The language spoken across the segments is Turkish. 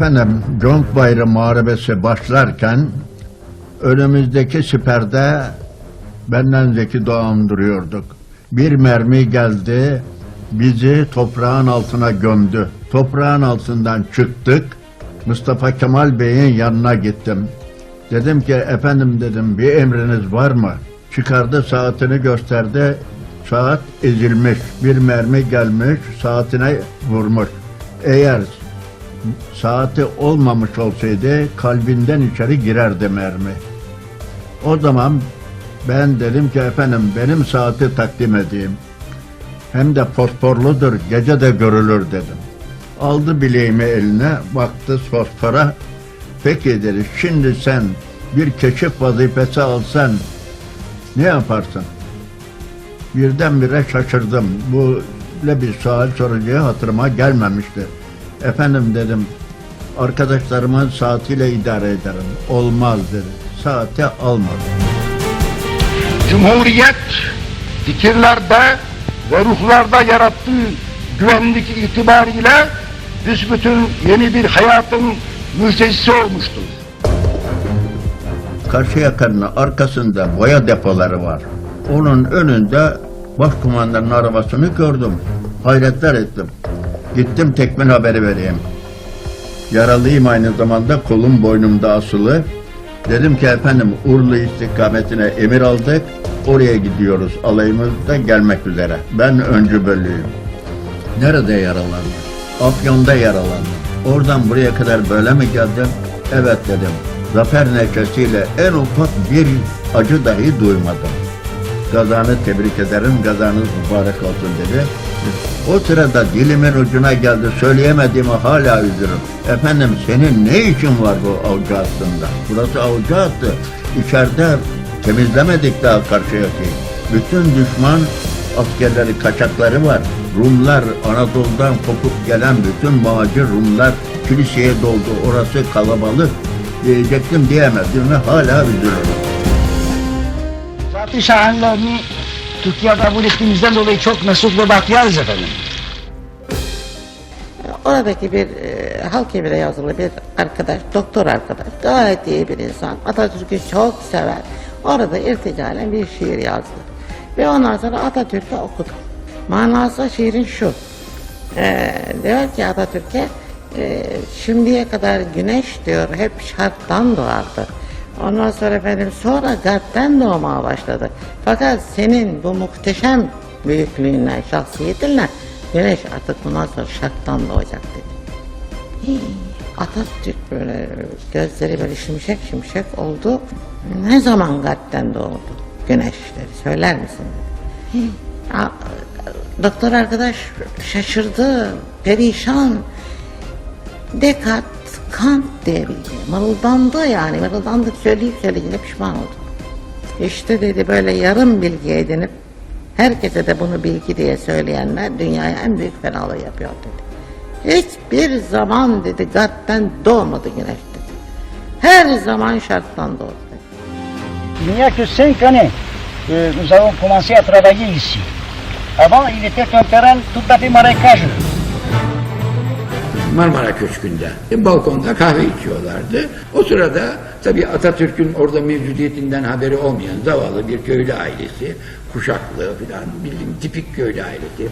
Efendim, Conk Bayrağı Muharebesi başlarken önümüzdeki siperde benden Zeki Doğan duruyorduk. Bir mermi geldi, bizi toprağın altına gömdü. Toprağın altından çıktık. Mustafa Kemal Bey'in yanına gittim. Dedim ki efendim dedim bir emriniz var mı? Çıkardı saatini gösterdi. Saat ezilmiş. Bir mermi gelmiş saatine vurmuş. Eğer saati olmamış olsaydı kalbinden içeri girerdi mermi. O zaman ben dedim ki efendim benim saati takdim edeyim. Hem de fosforludur, gece de görülür dedim. Aldı bileğimi eline, baktı fosfora. Peki dedi, şimdi sen bir keşif vazifesi alsan ne yaparsın? Birdenbire şaşırdım. Bu böyle bir sual soracağı hatırıma gelmemişti. Efendim dedim, arkadaşlarımın saatiyle idare ederim. Olmaz dedi. Saati almadı. Cumhuriyet fikirlerde ve ruhlarda yarattığı güvenlik itibariyle büsbütün yeni bir hayatın müjdecisi olmuştur. Karşı yakanın arkasında boya depoları var. Onun önünde başkumandanın arabasını gördüm. Hayretler ettim. Gittim tekmin haberi vereyim. Yaralıyım aynı zamanda kolum boynumda asılı. Dedim ki efendim Urla istikametine emir aldık. Oraya gidiyoruz. Alayımız da gelmek üzere. Ben öncü bölüğüm. Nerede yaralandın? Afyon'da yaralandım. Oradan buraya kadar böyle mi geldin? Evet dedim. Zafer neşesiyle en ufak bir acı dahi duymadım. Gazanı tebrik ederim, gazanız mübarek olsun dedi. O sırada dilimin ucuna geldi, söyleyemediğimi hala üzülürüm. Efendim senin ne işin var bu avcı hattında? Burası avcı hattı. İçeride temizlemedik daha karşıyaki. Bütün düşman askerleri, kaçakları var. Rumlar, Anadolu'dan kopup gelen bütün muhacir Rumlar kiliseye doldu. Orası kalabalık. Diyecektim diyemedim ve hala üzülürüm. Fatih Şahanlarını Türkiye kabul ettiğimizden dolayı çok mesut ve bahtiyarız efendim. Oradaki bir e, halk evine yazılı bir arkadaş, doktor arkadaş, gayet iyi bir insan. Atatürk'ü çok sever. Orada irticalen bir şiir yazdı. Ve ondan sonra Atatürk'ü okudu. Manası şiirin şu. E, diyor ki Atatürk'e e, şimdiye kadar güneş diyor hep şarktan doğardı. Ondan sonra efendim sonra kalpten doğmaya başladı. Fakat senin bu muhteşem büyüklüğünden, şahsiyetinle güneş artık bundan sonra şarktan doğacak dedi. Hii, Atatürk böyle gözleri böyle şimşek şimşek oldu. Ne zaman kalpten doğdu güneş dedi. Söyler misin dedi. Hii, a- doktor arkadaş şaşırdı, perişan. Descartes, Kant diye bildi. Mırıldandı yani. Mırıldandık söyleyip söyleyince pişman oldu. İşte dedi böyle yarım bilgi edinip herkese de bunu bilgi diye söyleyenler dünyaya en büyük fenalığı yapıyor dedi. Hiçbir zaman dedi gatten doğmadı güneş dedi. Her zaman şarttan doğdu dedi. Il n'y a que cinq années que nous avons commencé à travailler ici. Avant, il Marmara Köşkü'nde e, balkonda kahve içiyorlardı. O sırada tabii Atatürk'ün orada mevcudiyetinden haberi olmayan zavallı bir köylü ailesi, kuşaklı filan bildiğin tipik köylü ailesi,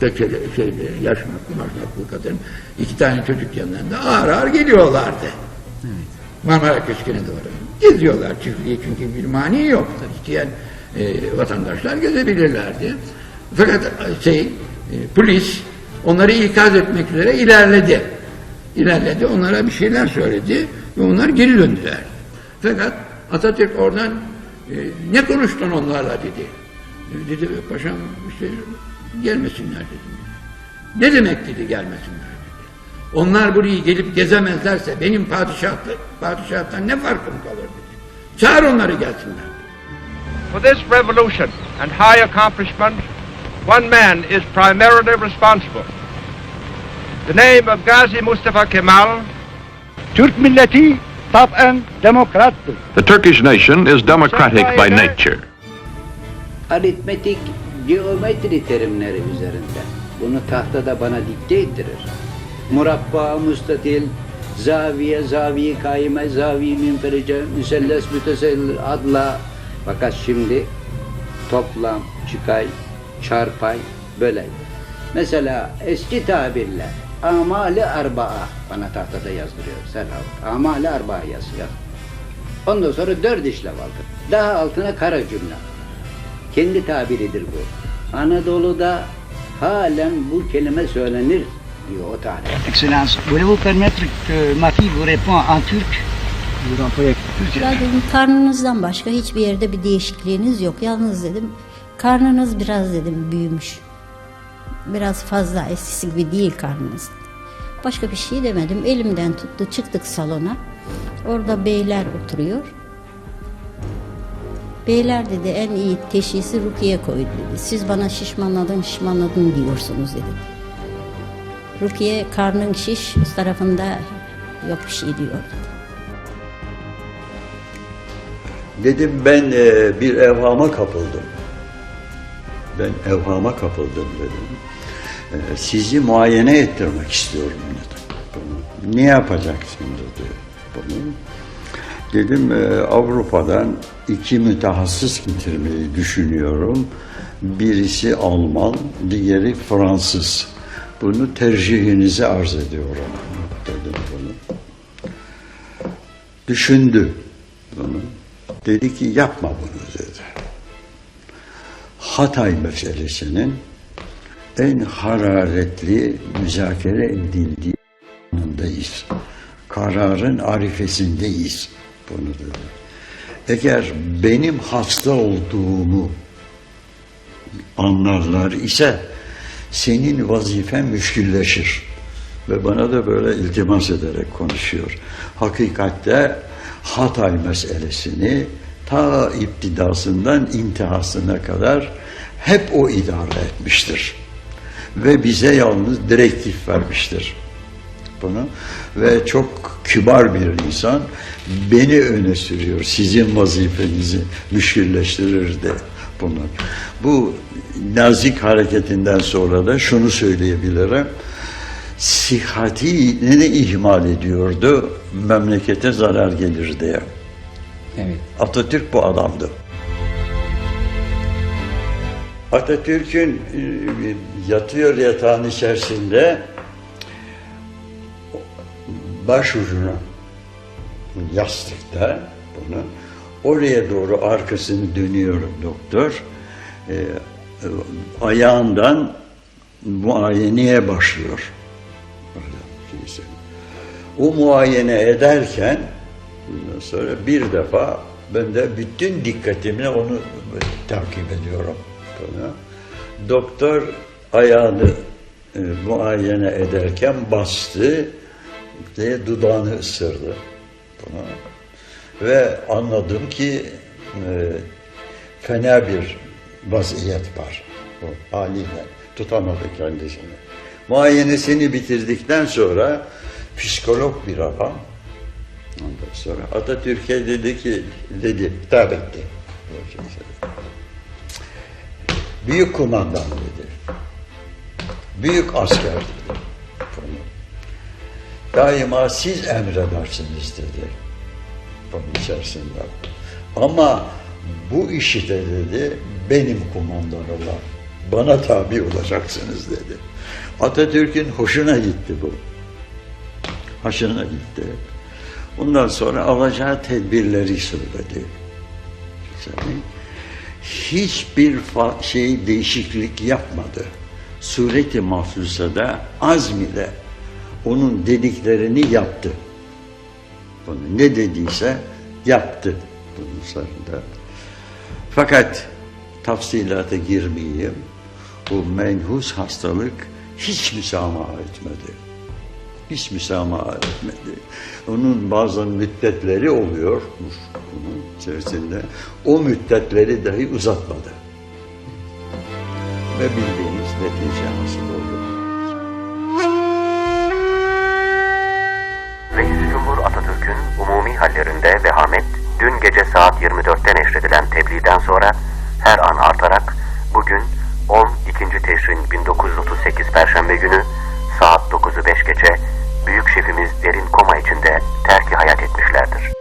Tekeli, şeyli, yaşmaklı maşmaklı kadın, iki tane çocuk yanlarında ağır ağır geliyorlardı. Marmara Köşkü'ne doğru. Geziyorlar çiftliği çünkü bir mani yok. İsteyen e, vatandaşlar gezebilirlerdi. Fakat e, şey, e, polis onları ikaz etmek üzere ilerledi. İlerledi, onlara bir şeyler söyledi ve onlar geri döndüler. Fakat Atatürk oradan e, ne konuştun onlarla dedi. E, dedi paşam işte gelmesinler dedi. Ne demek dedi gelmesinler dedi. Onlar burayı gelip gezemezlerse benim padişahlık, padişahtan ne farkım kalır dedi. Çağır onları gelsinler. For this revolution and high accomplishment, one man is primarily responsible. The name of Ghazi Mustafa Kemal Türk milleti taben demokrattır. The Turkish nation is democratic by nature. aritmetik geometri terimleri üzerinde. Bunu tahtada bana dikte ettirir. Murabba, müstatil, zaviye, zaviye kaime, zaviye minferice, müselles mütesellir adla. Fakat şimdi toplam, çıkay, çarpay, böley. Mesela eski tabirle amali arbaa bana tahtada yazdırıyor Serhat. Amali arbaa yazıyor. Ondan sonra dört işlev aldı. Daha altına kara cümle. Kendi tabiridir bu. Anadolu'da halen bu kelime söylenir diyor o tarih. Excellence, voulez-vous permettre que ma fille vous réponde en turc Je vous en prie. Ya dedim karnınızdan başka hiçbir yerde bir değişikliğiniz yok. Yalnız dedim karnınız biraz dedim büyümüş. Biraz fazla eskisi gibi değil karnınız. Başka bir şey demedim. Elimden tuttu çıktık salona. Orada beyler oturuyor. Beyler dedi en iyi teşhisi Rukiye koydu dedi. Siz bana şişmanladın şişmanladın diyorsunuz dedi. Rukiye karnın şiş üst tarafında yok bir şey diyor. Dedim ben e, bir evhama kapıldım. Ben evhama kapıldım dedim. E, sizi muayene ettirmek istiyorum dedim. Bunu. Ne yapacaksın dedi. Bunu. Dedim e, Avrupa'dan iki mütehassıs getirmeyi düşünüyorum. Birisi Alman, diğeri Fransız. Bunu tercihinizi arz ediyorum dedim bunu. Düşündü bunu. Dedi ki yapma bunu dedi. Hatay meselesinin en hararetli müzakere edildiği anındayız. Kararın arifesindeyiz bunu dedi. Eğer benim hasta olduğumu anlarlar ise senin vazifen müşkülleşir. Ve bana da böyle iltimas ederek konuşuyor. Hakikatte Hatay meselesini ta iptidasından intihasına kadar hep o idare etmiştir. Ve bize yalnız direktif vermiştir bunu. Ve çok kibar bir insan beni öne sürüyor. Sizin vazifenizi müşkülleştirir de bunu. Bu nazik hareketinden sonra da şunu söyleyebilirim. Sihatini ihmal ediyordu, memlekete zarar gelir diye. Evet. Atatürk bu adamdı. Atatürk'ün e, yatıyor yatağın içerisinde başucuna yastıkta bunu oraya doğru arkasını dönüyor doktor. E, e, ayağından muayeneye başlıyor. O muayene ederken sonra bir defa ben de bütün dikkatimle onu takip ediyorum. Bunu. Doktor ayağını e, muayene ederken bastı diye dudağını ısırdı. Bunu. Ve anladım ki e, fena bir vaziyet var. O haliyle tutamadı kendisini. Muayenesini bitirdikten sonra psikolog bir adam Ondan sonra Atatürk'e dedi ki, dedi, hitap etti. Büyük kumandan dedi. Büyük asker dedi. Bunu. Daima siz emredersiniz dedi. Bunun içerisinde. Ama bu işi de dedi, benim kumandanım var. Bana tabi olacaksınız dedi. Atatürk'ün hoşuna gitti bu. Hoşuna gitti. Ondan sonra alacağı tedbirleri söyledi. Yani hiçbir şey değişiklik yapmadı. Sureti mahsusada azmiyle onun dediklerini yaptı. Bunu ne dediyse yaptı bunun sonunda. Fakat tafsilata girmeyeyim. Bu menhus hastalık hiç müsamaha etmedi hiç müsamaha etmedi. Onun bazı müddetleri oluyormuş bunun içerisinde. O müddetleri dahi uzatmadı. Ve bildiğiniz netice hasıl oldu. Reis Cumhur Atatürk'ün umumi hallerinde vehamet dün gece saat 24'te neşredilen tebliğden sonra her an artarak bugün 12. Teşrin 1938 Perşembe günü saat 9'u 5 geçe büyük şefimiz derin koma içinde terki hayat etmişlerdir.